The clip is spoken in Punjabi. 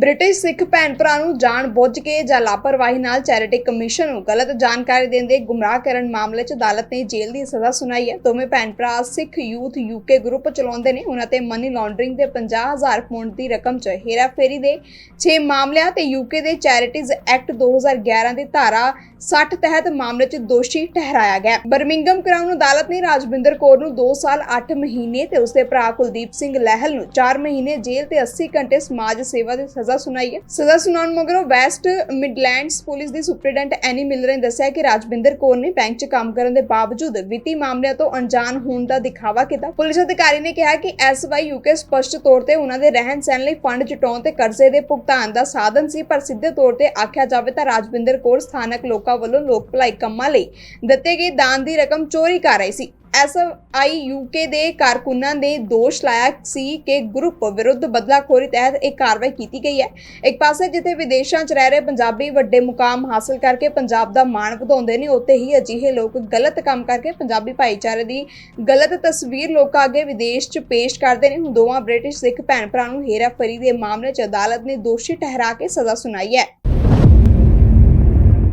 ਬ੍ਰਿਟਿਸ਼ ਸਿੱਖ ਭੈਣ ਭਰਾ ਨੂੰ ਜਾਣ ਬੁੱਝ ਕੇ ਜਾਂ ਲਾਪਰਵਾਹੀ ਨਾਲ ਚੈਰਿਟੀ ਕਮਿਸ਼ਨ ਨੂੰ ਗਲਤ ਜਾਣਕਾਰੀ ਦੇਣ ਦੇ ਗੁੰਮਰਾਹ ਕਰਨ ਮਾਮਲੇ 'ਚ ਅਦਾਲਤ ਨੇ ਜੇਲ੍ਹ ਦੀ ਸਜ਼ਾ ਸੁਣਾਈ ਹੈ। ਦੋਵੇਂ ਭੈਣ ਭਰਾ ਸਿੱਖ ਯੂਥ ਯੂਕੇ ਗਰੁੱਪ ਚਲਾਉਂਦੇ ਨੇ। ਉਹਨਾਂ ਤੇ ਮਨੀ ਲਾਂਡਰਿੰਗ ਦੇ 50000 ਪੌਂਡ ਦੀ ਰਕਮ 'ਚ ਹੇਰਾਫੇਰੀ ਦੇ 6 ਮਾਮਲਿਆਂ ਤੇ ਯੂਕੇ ਦੇ ਚੈਰਿਟੀਜ਼ ਐਕਟ 2011 ਦੀ ਧਾਰਾ 60 ਤਹਿਤ ਮਾਮਲੇ 'ਚ ਦੋਸ਼ੀ ਠਹਿਰਾਇਆ ਗਿਆ ਬਰਮਿੰਗਮ ਕਰਾਊਨ ਅਦਾਲਤ ਨੇ ਰਾਜਵਿੰਦਰ ਕੌਰ ਨੂੰ 2 ਸਾਲ 8 ਮਹੀਨੇ ਤੇ ਉਸਦੇ ਭਰਾ ਕੁਲਦੀਪ ਸਿੰਘ ਲਹਿਲ ਨੂੰ 4 ਮਹੀਨੇ ਜੇਲ੍ਹ ਤੇ 80 ਘੰਟੇ ਸਮਾਜ ਸੇਵਾ ਦੀ ਸਜ਼ਾ ਸੁਣਾਈ ਹੈ ਸਜ਼ਾ ਸੁਣਾਉਣ ਮਗਰੋਂ ਵੈਸਟ ਮਿਡਲੈਂਡਸ ਪੁਲਿਸ ਦੀ ਸੁਪਰਡੈਂਟ ਐਨੀ ਮਿਲਰ ਨੇ ਦੱਸਿਆ ਕਿ ਰਾਜਵਿੰਦਰ ਕੌਰ ਨੇ ਬੈਂਕ 'ਚ ਕੰਮ ਕਰਨ ਦੇ ਬਾਵਜੂਦ ਵਿੱਤੀ ਮਾਮਲਿਆਂ ਤੋਂ ਅਣਜਾਣ ਹੋਣ ਦਾ ਦਿਖਾਵਾ ਕੀਤਾ। ਪੁਲਿਸ ਅਧਿਕਾਰੀ ਨੇ ਕਿਹਾ ਕਿ ਐਸਵਾਈ ਯੂਕੇ ਸਪਸ਼ਟ ਤੌਰ ਤੇ ਉਹਨਾਂ ਦੇ ਰਹਿਣ ਸਹਿਣ ਲਈ ਫੰਡ ਜਟਾਉਣ ਤੇ ਕਰਜ਼ੇ ਦੇ ਭੁਗਤਾਨ ਦਾ ਸਾਧਨ ਸੀ, ਪਰ ਸਿੱਧੇ ਤੌਰ ਤੇ ਆਖਿਆ ਜਾਵੇ ਤਾਂ ਰਾਜਵਿੰਦਰ ਕੌਰ ਸਥਾਨਕ ਲੋਕਾਂ ਵੱਲੋਂ ਲੋਕ ਭਲਾਈ ਕੰਮਾਂ ਲਈ ਦਿੱਤੇ ਗਏ ਦਾਨ ਦੀ ਰਕਮ ਚੋਰੀ ਕਰ ਰਹੀ ਸੀ। ਐਸਆਈ ਯੂਕੇ ਦੇ ਕਾਰਕੁਨਾਂ ਨੇ ਦੋਸ਼ ਲਾਇਆ ਸੀ ਕਿ ਗਰੁੱਪ ਵਿਰੁੱਧ ਬਦਲਾਖੋਰੀ ਤਹਿਤ ਇਹ ਕਾਰਵਾਈ ਕੀਤੀ ਗਈ ਹੈ। ਇੱਕ ਪਾਸੇ ਜਿੱਥੇ ਵਿਦੇਸ਼ਾਂ 'ਚ ਰਹਿ ਰਹੇ ਪੰਜਾਬੀ ਵੱਡੇ ਮੁਕਾਮ ਹਾਸਲ ਕਰਕੇ ਪੰਜਾਬ ਦਾ ਮਾਣ ਵਧਾਉਂਦੇ ਨੇ, ਉੱਥੇ ਹੀ ਅਜਿਹੇ ਲੋਕ ਗਲਤ ਕੰਮ ਕਰਕੇ ਪੰਜਾਬੀ ਭਾਈਚਾਰੇ ਦੀ ਗਲਤ ਤਸਵੀਰ ਲੋਕਾਂ ਅੱਗੇ ਵਿਦੇਸ਼ 'ਚ ਪੇਸ਼ ਕਰਦੇ ਨੇ। ਹੁਣ ਦੋਵਾਂ ਬ੍ਰਿਟਿਸ਼ ਸਿੱਖ ਭੈਣ ਭਰਾ ਨੂੰ ਹੇਰਾਫੇਰੀ ਦੇ ਮਾਮਲੇ 'ਚ ਅਦਾਲਤ ਨੇ ਦੋਸ਼ੀ ਠਹਿਰਾ ਕੇ ਸਜ਼ਾ ਸੁਣਾਈ ਹੈ।